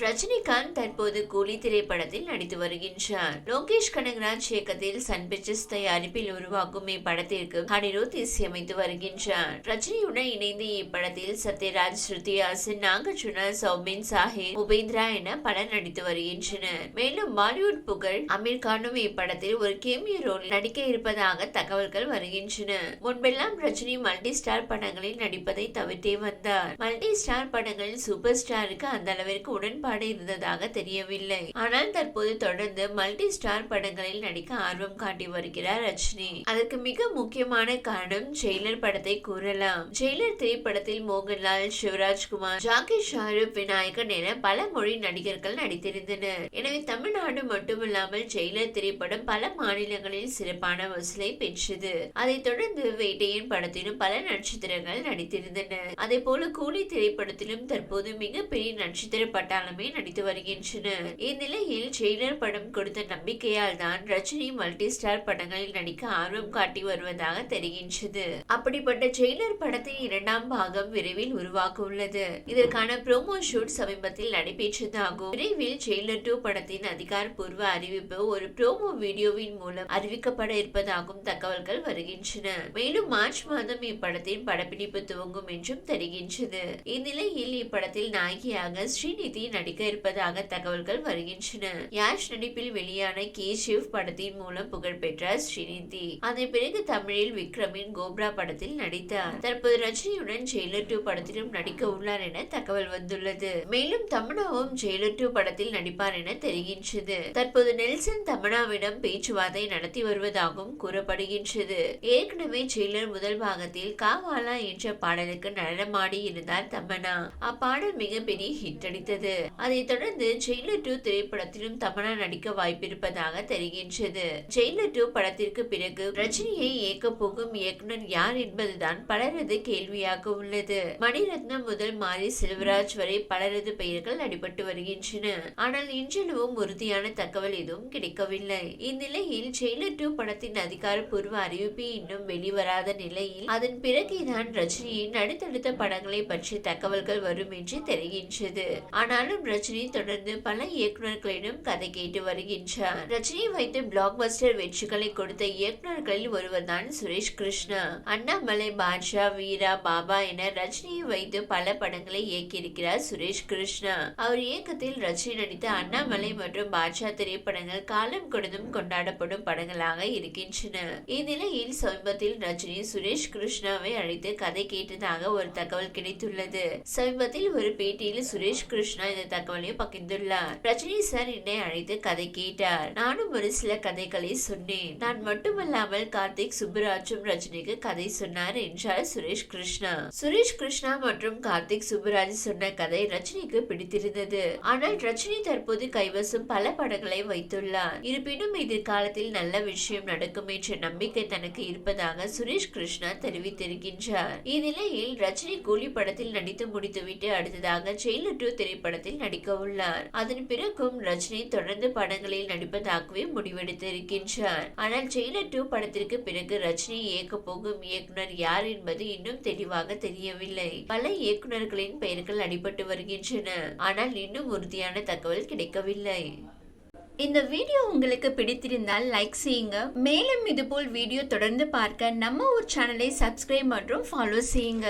ரஜினிகாந்த் தற்போது கூலி திரைப்படத்தில் நடித்து வருகின்றார். லோகேஷ் கனகராஜ் இயக்கத்தில் சன் பிக்சர்ஸ் தயாரிப்பில் உருவாகும் இப்படத்திற்கு அனிருத் இசையமைத்து வருகின்றார். ரஜினியுடன் இணைந்து இப்படத்தில் சத்யராஜ் ஸ்ருதிஹாசன் நாகார்ஜுனா சௌமின் சாஹிர் உபேந்திரா என பலர் நடித்து வருகின்றனர். மேலும் பாலிவுட் புகழ் அமீர் கானும் இப்படத்தில் ஒரு கேமியோ ரோலில் நடிக்க இருப்பதாக தகவல்கள் வருகின்றன. முன்பெல்லாம் ரஜினி மல்டி ஸ்டார் படங்களில் நடிப்பதை தவிர்த்தே வந்தார். மல்டி ஸ்டார் படங்களில் சூப்பர் ஸ்டாருக்கு அந்த அளவிற்கு உடன் இருந்ததாக தெரியவில்லை. ஆனால் தற்போது தொடர்ந்து மல்டி ஸ்டார் படங்களில் நடிக்க ஆர்வம் காட்டி வருகிறார் ரஜினி. அதற்கு மிக முக்கியமான காரணம் ஜெயிலர் படத்தை கூறலாம். ஜெயிலர் திரைப்படத்தில் மோகன்லால் சிவராஜ்குமார் ஜாக்கி ஷாருக் விநாயகன் என பல மொழி நடிகர்கள் நடித்திருந்தனர். எனவே தமிழ்நாடு மட்டுமில்லாமல் ஜெயிலர் திரைப்படம் பல மாநிலங்களில் சிறப்பான வசூலை பெற்றது. அதைத் தொடர்ந்து வேட்டையின் படத்திலும் பல நட்சத்திரங்கள் நடித்திருந்தனர். அதே போல கூலி திரைப்படத்திலும் தற்போது மிகப்பெரிய நட்சத்திர பட்டாளம் நடித்து வருகின்றனர் இந்நிலையில் ஜெயிலர் படம் கொடுத்த நம்பிக்கையால் தான் ரஜினி மல்டி ஸ்டார் படங்களில் நடிக்க ஆர்வம் காட்டி வருவதாக தெரிகின்றது. அப்படிப்பட்ட ஜெயிலர் படத்தின் இரண்டாம் பாகம் விரைவில் உருவாக்க உள்ளது இதற்கான ப்ரோமோ ஷூட் சமீபத்தில் நடைபெற்றதாகும். விரைவில் ஜெயிலர் டூ படத்தின் அதிகாரப்பூர்வ அறிவிப்பு ஒரு ப்ரோமோ வீடியோவின் மூலம் அறிவிக்கப்பட இருப்பதாகவும் தகவல்கள் வருகின்றன. மேலும் மார்ச் மாதம் இப்படத்தின் படப்பிடிப்பு துவங்கும் என்றும் தெரிகின்றது. இந்நிலையில் இப்படத்தில் நாயகியாக ஸ்ரீநிதி நடிக்க இருப்பதாக தகவல்கள் வருகின்றன. யாஷ் நடிப்பில் வெளியான கேஷிவ் படத்தின் மூலம் புகழ்பெற்றார் ஸ்ரீநிதி? அதன் பிறகு தமிழில் விக்ரமின் கோப்ரா படத்தில் நடித்தார். தற்போது ரஜினியுடன் ஜெயிலர் டூ படத்திலும் நடிக்க உள்ளார் என தகவல் வந்துள்ளது. மேலும் தமனாவும் ஜெயிலர் டூ படத்தில் நடிப்பார் என தெரிகின்றது. தற்போது நெல்சன் தமனாவிடம் பேச்சுவார்த்தை நடத்தி வருவதாகவும் கூறப்படுகின்றது. ஏற்கனவே ஜெயிலர் முதல் பாகத்தில் காவாலா என்ற பாடலுக்கு நடனமாடி இருந்தார் தமனா. அப்பாடல் மிகப்பெரிய ஹிட் அடித்தது. அதைத் தொடர்ந்து ஜெயிலர் டூ திரைப்படத்திலும் தமனா நடிக்க வாய்ப்பிருப்பதாக தெரிகின்றது. ஜெயிலர் டூ படத்திற்கு பிறகு ரஜினியை இயக்க போகும் இயக்குனர் யார் என்பதுதான் பலரது கேள்வியாக உள்ளது. மணிரத்னம் முதல் மாரி செல்வராஜ் வரை பலரது பெயர்கள் அடிபட்டு வருகின்றன. ஆனால் இன்றளவும் உறுதியான தகவல் எதுவும் கிடைக்கவில்லை. இந்நிலையில் ஜெயிலர் டூ படத்தின் அதிகாரப்பூர்வ அறிவிப்பு இன்னும் வெளிவராத நிலையில் அதன் பிறகுதான் ரஜினியின் அடுத்தடுத்த படங்களை பற்றி தகவல்கள் வரும் என்று தெரிகின்றது. ஆனாலும் ரஜினி தொடர்ந்து பல இயக்குநர்களிடம் கதை கேட்டு வருகின்றார். ரஜினி வைத்து பிளாக் பஸ்டர் வெற்றிகளை கொடுத்த இயக்குநர்களில் ஒருவர்தான் சுரேஷ் கிருஷ்ணா. அண்ணாமலை பாட்ஷா வீரா பாபா என ரஜினியை வைத்து பல படங்களை இயக்கியிருக்கிறார் சுரேஷ் கிருஷ்ணா. அவர் இயக்கத்தில் ரஜினி நடித்த அண்ணாமலை மற்றும் பாட்ஷா திரைப்படங்கள் காலம் கொடுத்தும் கொண்டாடப்படும் படங்களாக இருக்கின்றன. இந்நிலையில் சமீபத்தில் ரஜினி சுரேஷ் கிருஷ்ணாவை அழைத்து கதை கேட்டதாக ஒரு தகவல் கிடைத்துள்ளது. சமீபத்தில் ஒரு பேட்டியில் சுரேஷ் கிருஷ்ணா இந்த தகவலையும் பகிர்ந்துள்ளார். ரஜினி சார் என்னை அழைத்து கதை கேட்டார். நானும் ஒரு சில கதைகளை சொன்னேன். நான் மட்டுமல்லாமல் கார்த்திக் சுப்புராஜும் ரஜினிக்கு கதை சொன்னார் என்றார் சுரேஷ் கிருஷ்ணா. சுரேஷ் கிருஷ்ணா மற்றும் கார்த்திக் சுப்புராஜ் சொன்ன கதை ரஜினிக்கு பிடித்திருந்தது. ஆனால் ரஜினி தற்போது கைவசம் பல படங்களை வைத்துள்ளார். இருப்பினும் எதிர்காலத்தில் நல்ல விஷயம் நடக்கும் என்ற நம்பிக்கை தனக்கு இருப்பதாக சுரேஷ் கிருஷ்ணா தெரிவித்திருக்கின்றார். இந்நிலையில் ரஜினி கூலி படத்தில் நடித்து முடித்துவிட்டு அடுத்ததாக ஜெயிலர் டூ திரைப்படத்தில் நடிக்க உள்ளார் அதன் பிறகும் ரஜினி தொடர்ந்து படங்களில் நடிப்பதாகவே முடிவெடுத்திருக்கின்றார். ஆனால் ஜெயிலர் டூ படத்திற்கு பிறகு ரஜினி இயக்க போகும் இயக்குனர் யார் என்பது இன்னும் தெளிவாக தெரியவில்லை. பல இயக்குனர்களின் பெயர்கள் அடிபட்டு வருகின்றன. ஆனால் இன்னும் உறுதியான தகவல் கிடைக்கவில்லை. இந்த வீடியோ உங்களுக்கு பிடித்திருந்தால் லைக் செய்யுங்க. மேலும் இதுபோல் வீடியோ தொடர்ந்து பார்க்க நம்ம ஊர் சேனலை சப்ஸ்கிரைப் மற்றும் ஃபாலோ செய்யுங்க.